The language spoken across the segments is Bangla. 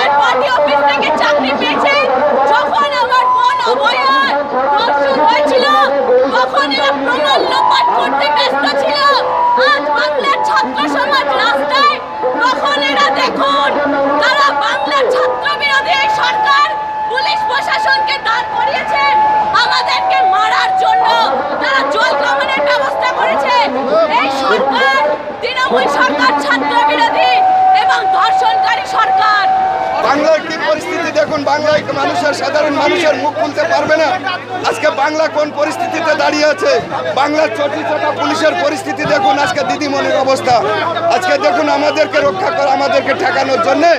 আমার থেকে চাকরি পেয়েছে। যখন আমার বোন অবয়া হয়েছিল, তখন এরা প্রবল করতে ব্যস্ত ছিল। আজ বাংলার ছাত্র সমাজ রাস্তায়, তখন এরা দেখুন, তারা বাংলার ছাত্র বিরোধী এই সরকার পুলিশ প্রশাসনকে দাঁড় করিয়েছে আমাদেরকে মারার জন্য। তারা জল কমানোর ব্যবস্থা করেছে। এই সরকার, তৃণমূল সরকার ছাত্র বাংলার কি পরিস্থিতি? দেখুন, বাংলায় মানুষের, সাধারণ মানুষের মুখ খুলতে পারবে না? আজকে বাংলা কোন পরিস্থিতিতে দাঁড়িয়ে আছে? বাংলার ছোট ছোট পুলিশের পরিস্থিতি দেখুন, আজকে দিদিমণির অবস্থা। আজকে দেখুন, আমাদেরকে রক্ষা করা, আমাদেরকে ঠেকানোর জন্যে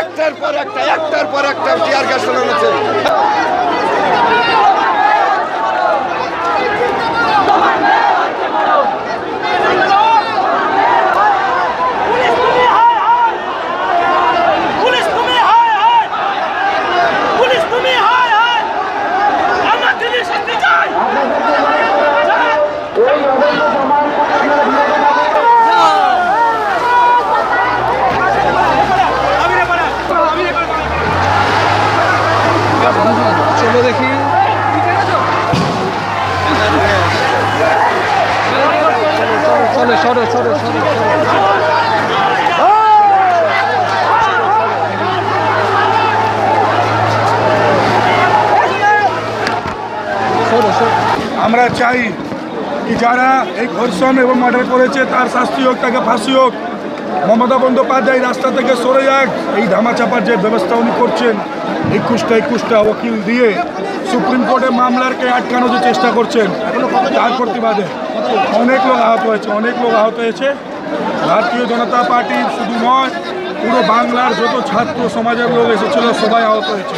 একটার পর একটা, একটার পর একটা টিয়ার গ্যাস হচ্ছে পুলিশ তুমি হায় হায় পুলিশ তুমি হায় হায় আমার দিদি শাস্তি চাই চলো দেখি আমরা চাই কি যারা এই ধর্ষণ এবং মার্ডার করেছে তার শাস্তি হোক, তাকে ফাঁসি হোক। মমতা বন্দ্যোপাধ্যায় রাস্তা থেকে সরে যাক। এই ধামাচাপার যে ব্যবস্থা উনি করছেন একুশটা একুশটা ওকিল দিয়ে সুপ্রিম কোর্টে মামলারকে আটকানোর যে চেষ্টা করছেন, তার প্রতিবাদে অনেক লোক আহত হয়েছে, অনেক লোক আহত হয়েছে। ভারতীয় জনতা পার্টি শুধু নয়, পুরো বাংলার যত ছাত্র, সমাজের লোক এসেছিল, সবাই আহত হয়েছে।